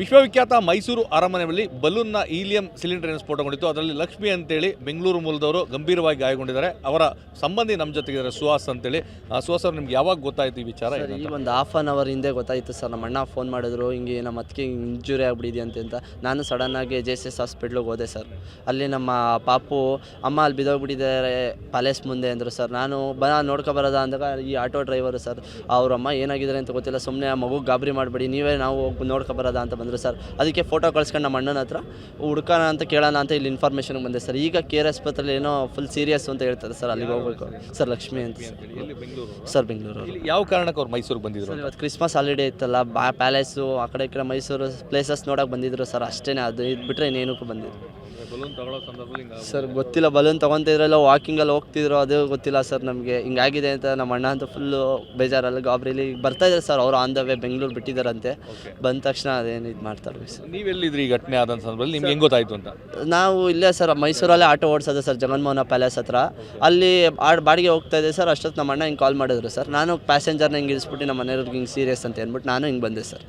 ವಿಶ್ವವಿಖ್ಯಾತ ಮೈಸೂರು ಅರಮನೆಯಲ್ಲಿ ಬಲೂನ್ನ helium cylinder ಸ್ಫೋಟಗೊಂಡಿತ್ತು ಅದರಲ್ಲಿ ಲಕ್ಷ್ಮಿ ಅಂತೇಳಿ ಬೆಂಗಳೂರು ಮೂಲದವರು ಗಂಭೀರವಾಗಿ ಗಾಯಗೊಂಡಿದ್ದಾರೆ. ಅವರ ಸಂಬಂಧಿ ನಮ್ಮ ಜೊತೆಗಿದ್ದಾರೆ ಸುಹಾಸ್ ಅಂತೇಳಿ. ಆ, ಸುಹಾಸ್ ಅವ್ರು ನಿಮ್ಗೆ ಯಾವಾಗ ಗೊತ್ತಾಯಿತು ಈ ವಿಚಾರ ಈ ಒಂದು ಹಾಫ್ ಆನ್ ಅವರ್ ಹಿಂದೆ ಗೊತ್ತಾಯಿತು ಸರ್. ನಮ್ಮ ಅಣ್ಣ ಫೋನ್ ಮಾಡಿದ್ರು ಹಿಂಗೆ ನಮ್ಮ ಅತ್ತಿಗೆ ಇಂಜುರಿ ಆಗ್ಬಿಟ್ಟಿದೆ ಅಂತ ನಾನು ಸಡನ್ನಾಗಿ ಜೆ ಎಸ್ ಎಸ್ ಹಾಸ್ಪಿಟ್ಲಿಗೆ ಹೋದೆ ಸರ್. ಅಲ್ಲಿ ನಮ್ಮ ಪಾಪು ಅಮ್ಮ ಅಲ್ಲಿ ಬಿದ್ದೋಗ್ಬಿಟ್ಟಿದ್ದಾರೆ ಪ್ಯಾಲೇಸ್ ಮುಂದೆ ಅಂದರು ಸರ್. ನಾನು ಬ ನೋಡ್ಕೊ ಬರೋದ ಅಂದಾಗ ಈ ಆಟೋ ಡ್ರೈವರು ಸರ್ ಅವ್ರ ಅಮ್ಮ ಏನಾಗಿದ್ದಾರೆ ಅಂತ ಗೊತ್ತಿಲ್ಲ. ಸುಮ್ಮನೆ ಆ ಮಗು ಗಾಬರಿ ಮಾಡಬೇಡಿ ನೀವೇ ನಾವು ನೋಡ್ಕೊ ಬರೋದ ಅಂತ ಬಂದರು ಸರ್. ಅದಕ್ಕೆ ಫೋಟೋ ಕಳ್ಸ್ಕೊಂಡು ನಮ್ಮ ಅಣ್ಣನ ಹತ್ರ ಹುಡ್ಕೋಣ ಅಂತ ಕೇಳೋಣ ಅಂತ ಇಲ್ಲಿ ಇನ್ಫಾರ್ಮೇಷನ್ಗೆ ಬಂದೆ ಸರ್. ಈಗ ಕೆ ಆರ್ ಆಸ್ಪತ್ರೆಯಲ್ಲಿ ಏನೋ ಫುಲ್ ಸೀರಿಯಸ್ ಅಂತ ಹೇಳ್ತಾರೆ ಸರ್ ಅಲ್ಲಿಗೆ ಹೋಗ್ಬೇಕು. ಸರ್ ಲಕ್ಷ್ಮಿ ಅಂತ ಸರ್. ಬೆಂಗಳೂರು ಯಾವ ಕಾರಣಕ್ಕೆ ಅವ್ರು ಮೈಸೂರಿಗೆ ಬಂದಿದ್ರು ಸರ್ ಇವತ್ತು ಕ್ರಿಸ್ಮಸ್ ಹಾಲಿಡೇ ಇತ್ತಲ್ಲ ಬಾ ಪ್ಯಾಲೇಸು ಆ ಕಡೆ ಈ ಕಡೆ ಮೈಸೂರು ಪ್ಲೇಸಸ್ ನೋಡೋಕೆ ಬಂದಿದ್ರು ಸರ್. ಅಷ್ಟೇ ಅದು ಇದು ಬಿಟ್ಟರೆ ಇನ್ನೇನಕ್ಕೂ ಬಂದಿದ್ರು ಸರ್ ಗೊತ್ತಿಲ್ಲ ಬಲೂನ್ ತೊಗೊತಿದ್ರಲ್ಲ ವಾಕಿಂಗಲ್ಲಿ ಹೋಗ್ತಿದ್ರು ಅದು ಗೊತ್ತಿಲ್ಲ ಸರ್ ನಮಗೆ. ಹಿಂಗಾಗಿದೆ ಅಂತ ನಮ್ಮ ಅಣ್ಣ ಅಂತ ಫುಲ್ಲು ಬೇಜಾರಲ್ಲಿ ಗಾಬರಿಲಿ ಬರ್ತಾ ಇದ್ದಾರೆ ಸರ್. ಅವರು ಆನ್ ದ ವೇ ಬೆಂಗಳೂರು ಬಿಟ್ಟಿದ್ದಾರಂತೆ. ಬಂದ ತಕ್ಷಣ ಅದೇನು ಇದು ಮಾಡ್ತಾರೆ ಸರ್. ನೀವೆಲ್ಲಿದ್ರಿ ಈ ಘಟನೆ ಆದ ಸಂದರ್ಭದಲ್ಲಿ? ನಿಮ್ಗೆ ಹೆಂಗ್ ಗೊತ್ತಾಯ್ತು ಅಂತ? ನಾವು ಇಲ್ಲೇ ಸರ್ ಮೈಸೂರಲ್ಲೇ ಆಟೋ ಓಡಿಸೋದು ಸರ್ ಜಗನ್ಮೋಹನ ಪ್ಯಾಲೇಸ್ ಹತ್ರ. ಅಲ್ಲಿ ಆಡ್ ಬಾಡಿಗೆ ಹೋಗ್ತಾ ಇದೆ ಸರ್ ಅಷ್ಟೊತ್ತು ನಮ್ಮ ಅಣ್ಣ ಹಿಂಗೆ ಕಾಲ್ ಮಾಡಿದ್ರು ಸರ್. ನಾನು ಪ್ಯಾಸೆಂಜರ್ನ ಹಿಂಗೆ ಇಳಿಸ್ಬಿಟ್ಟು ನಮ್ಮ ಮನೆಯವ್ರಿಗೆ ಹಿಂಗೆ ಸೀರಿಯಸ್ ಅಂತ ಅಂದ್ಬಿಟ್ಟು ನಾನು ಹಿಂಗೆ ಬಂದೆ ಸರ್.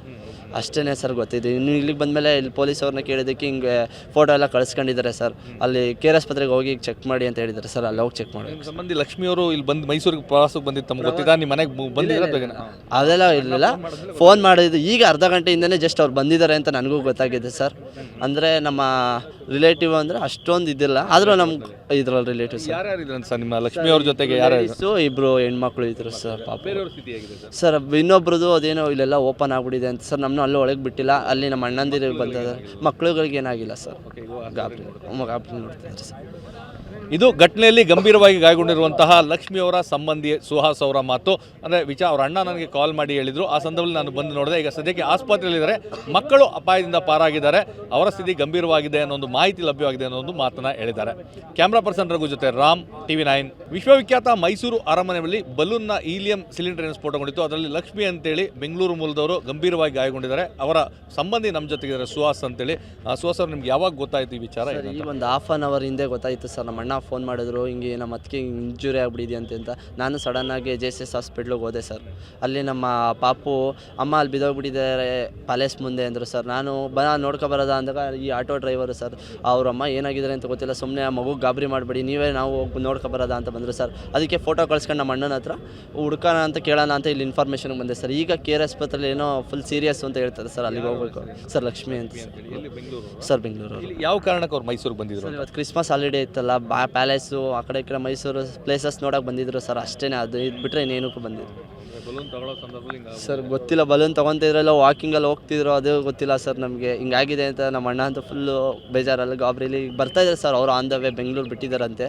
ಅಷ್ಟೇ ಸರ್ ಗೊತ್ತಿದ್ದು ಇನ್ನು ಇಲ್ಲಿಗೆ ಬಂದಮೇಲೆ ಇಲ್ಲಿ ಪೊಲೀಸ್ ಅವ್ರನ್ನ ಕೇಳಿದ್ದಕ್ಕೆ ಹಿಂಗೆ ಫೋಟೋ ಎಲ್ಲ ಕಳಿಸ್ಕೊಂಡಿದ್ದಾರೆ ಸರ್. ಅಲ್ಲಿ ಕೆ ಆರ್ ಆಸ್ಪತ್ರೆಗೆ ಹೋಗಿ ಚೆಕ್ ಮಾಡಿ ಅಂತ ಹೇಳಿದ್ದಾರೆ ಸರ್. ಅಲ್ಲಿ ಹೋಗಿ ಚೆಕ್ ಮಾಡಿ. ನಿಮ್ಮ ಸಂಬಂಧಿ ಲಕ್ಷ್ಮಿ ಅವರು ಇಲ್ಲಿ ಬಂದು ಮೈಸೂರಿಗೆ ಪ್ರವಾಸಕ್ಕೆ ಬಂದಿದ್ದು ತಮ್ಗೆ ಗೊತ್ತಿದ್ದ ನಿಮ್ಮ ಮನೆಗೆ ಬಂದಿಲ್ಲ ಅದೆಲ್ಲ ಇರಲಿಲ್ಲ ಫೋನ್ ಮಾಡಿದ್ದು ಈಗ ಅರ್ಧ ಗಂಟೆಯಿಂದನೇ ಜಸ್ಟ್ ಅವ್ರು ಬಂದಿದ್ದಾರೆ ಅಂತ ನನಗೂ ಗೊತ್ತಾಗಿದೆ ಸರ್. ಅಂದರೆ ನಮ್ಮ ರಿಲೇಟಿವ್ ಅಂದರೆ ಅಷ್ಟೊಂದು ಇದಿಲ್ಲ ಆದರೂ ನಮ್ಗೆ ಇದ್ರಲ್ಲಿ ರಿಲೇಟಿವ್ ಸರ್. ನಿಮ್ಮ ಲಕ್ಷ್ಮಿ ಅವ್ರ ಜೊತೆಗೆ ಯಾರು ಇಬ್ಬರು ಹೆಣ್ಮಕ್ಳು ಇದ್ರು ಸರ್ ಪಾಪ. ಸರ್? ಇನ್ನೊಬ್ರದ್ದು ಅದೇನೋ ಇಲ್ಲೆಲ್ಲ ಓಪನ್ ಆಗ್ಬಿಟ್ಟಿದೆ ಅಂತ ಸರ್. ನಮ್ಮನ್ನ ಅಲ್ಲೂ ಒಳಗೆ ಬಿಟ್ಟಿಲ್ಲ. ಅಲ್ಲಿ ನಮ್ಮ ಅಣ್ಣಂದಿರು ಬಂದಿದ್ದಾರೆ ಮಕ್ಳುಗಳಿಗೆ ಏನಾಗಿಲ್ಲ ಸರ್. ಗಾಬರಿ. ಗಾಬರಿ ನೋಡ್ತಿದ್ದಾರೆ ಸರ್. ಇದು ಘಟನೆಯಲ್ಲಿ ಗಂಭೀರವಾಗಿ ಗಾಯಗೊಂಡಿರುವಂತಹ ಲಕ್ಷ್ಮಿ ಅವರ ಸಂಬಂಧಿ ಸುಹಾಸ್ ಅವರ ಮಾತು. ಅಂದರೆ ವಿಚಾರ ಅವರ ಅಣ್ಣ ನನಗೆ ಕಾಲ್ ಮಾಡಿ ಹೇಳಿದರು. ಆ ಸಂದರ್ಭದಲ್ಲಿ ನಾನು ಬಂದು ನೋಡಿದೆ. ಈಗ ಸದ್ಯಕ್ಕೆ ಆಸ್ಪತ್ರೆಯಲ್ಲಿದ್ದಾರೆ. ಮಕ್ಕಳು ಅಪಾಯದಿಂದ ಪಾರಾಗಿದ್ದಾರೆ. ಅವರ ಸ್ಥಿತಿ ಗಂಭೀರವಾಗಿದೆ ಅನ್ನೋ ಒಂದು ಮಾಹಿತಿ ಲಭ್ಯವಾಗಿದೆ ಅನ್ನೋ ಒಂದು ಮಾತನ್ನು ಹೇಳಿದ್ದಾರೆ. ಕ್ಯಾಮ್ರಾ ಪರ್ಸನ್ ರಘು ಜೊತೆ ರಾಮ್ ಟಿವಿ ನೈನ್. ವಿಶ್ವವಿಖ್ಯಾತ ಮೈಸೂರು ಅರಮನೆಯಲ್ಲಿ ಬಲೂನ್ನ ಈಲಿಯಂ ಸಿಲಿಂಡರ್ ಸ್ಫೋಟಗೊಂಡಿತ್ತು. ಅದರಲ್ಲಿ ಲಕ್ಷ್ಮಿ ಅಂತೇಳಿ ಬೆಂಗಳೂರು ಮೂಲದವರು ಗಂಭೀರವಾಗಿ ಗಾಯಗೊಂಡಿದ್ದಾರೆ. ಅವರ ಸಂಬಂಧಿ ನಮ್ಮ ಜೊತೆಗಿದ್ದಾರೆ ಸುಹಾಸ್ ಅಂತೇಳಿ. ಆ, ಸುಹಾಸ್ ಅವರು ನಿಮ್ಗೆ ಯಾವಾಗ ಗೊತ್ತಾಯಿತು ಈ ವಿಚಾರ? ಈ ಒಂದು ಹಾಫ್ ಆನ್ ಅವರ್ ಹಿಂದೆ ಗೊತ್ತಾಯಿತು ಸರ್ ನಮ್ಮ ಅಣ್ಣ ಫೋನ್ ಮಾಡಿದ್ರು ಹಿಂಗೆ ನಮ್ಮ ಅತ್ತಿಗೆ ಇಂಜುರಿ ಆಗಿಬಿಟ್ಟಿದೆ ಅಂತ ನಾನು ಸಡನ್ನಾಗಿ ಜೆ ಎಸ್ ಎಸ್ ಹಾಸ್ಪಿಟ್ಲಿಗೆ ಹೋದೆ ಸರ್. ಅಲ್ಲಿ ನಮ್ಮ ಪಾಪು ಅಮ್ಮ ಅಲ್ಲಿ ಬಿದ್ದೋಗ್ಬಿಟ್ಟಿದ್ದಾರೆ ಪ್ಯಾಲೇಸ್ ಮುಂದೆ ಅಂದರು ಸರ್. ನಾನು ಬ ನೋಡ್ಕೊ ಬರೋದ ಅಂದಾಗ ಈ ಆಟೋ ಡ್ರೈವರು ಸರ್ ಅವ್ರ ಅಮ್ಮ ಏನಾಗಿದ್ದಾರೆ ಅಂತ ಗೊತ್ತಿಲ್ಲ ಸುಮ್ಮನೆ ಆ ಮಗು ಗಾಬರಿ ಮಾಡಬೇಡಿ ನೀವೇ ನಾವು ಹೋಗಿ ನೋಡ್ಕೊ ಬರೋದ ಅಂತ ಬಂದರು ಸರ್. ಅದಕ್ಕೆ ಫೋಟೋ ಕಳ್ಸ್ಕೊಂಡು ನಮ್ಮ ಅಣ್ಣನ ಹತ್ರ ಹುಡ್ಕೋಣ ಅಂತ ಕೇಳೋಣ ಅಂತ ಇಲ್ಲಿ ಇನ್ಫಾರ್ಮೇಷನ್ಗೆ ಬಂದೆ ಸರ್. ಈಗ ಕೆ ಆರ್ ಆಸ್ಪತ್ರೆಯಲ್ಲಿ ಏನೋ ಫುಲ್ ಸೀರಿಯಸ್ ಅಂತ ಹೇಳ್ತಾರೆ ಸರ್ ಅಲ್ಲಿಗೆ ಹೋಗ್ಬೇಕು. ಸರ್ ಲಕ್ಷ್ಮಿ ಅಂತ ಸರ್. ಬೆಂಗಳೂರು? ಯಾವ ಕಾರಣಕ್ಕೆ ಅವ್ರು ಮೈಸೂರಿಗೆ ಬಂದಿದ್ರು ಸರ್ ಇವತ್ತು ಕ್ರಿಸ್ಮಸ್ ಹಾಲಿಡೇ ಇತ್ತಲ್ಲ ಬಾ ಪ್ಯಾಲೇಸು, ಆ ಕಡೆ ಈ ಕಡೆ ಮೈಸೂರು ಪ್ಲೇಸಸ್ ನೋಡೋಕೆ ಬಂದಿದ್ರು ಸರ್. ಅಷ್ಟೇ ಅದು ಇದು ಬಿಟ್ಟರೆ ಇನ್ನೇನಕ್ಕೂ ಬಂದಿದ್ರು ಬಲೂನ್ ತಗೊಳ್ಳೋ ಸರ್ ಗೊತ್ತಿಲ್ಲ ಬಲೂನ್ ತೊಗೊತಿದ್ರಲ್ಲ ವಾಕಿಂಗಲ್ಲಿ ಹೋಗ್ತಿದ್ರು, ಅದು ಗೊತ್ತಿಲ್ಲ ಸರ್ ನಮಗೆ. ಹಿಂಗಾಗಿದೆ ಅಂತ ನಮ್ಮ ಅಣ್ಣ ಅಂತೂ ಫುಲ್ಲು ಬೇಜಾರಲ್ಲಿ, ಗಾಬರಿಲಿ ಬರ್ತಾ ಇದ್ದಾರೆ ಸರ್. ಅವರು ಆನ್ ದ ವೇ ಬೆಂಗಳೂರು ಬಿಟ್ಟಿದ್ದಾರಂತೆ.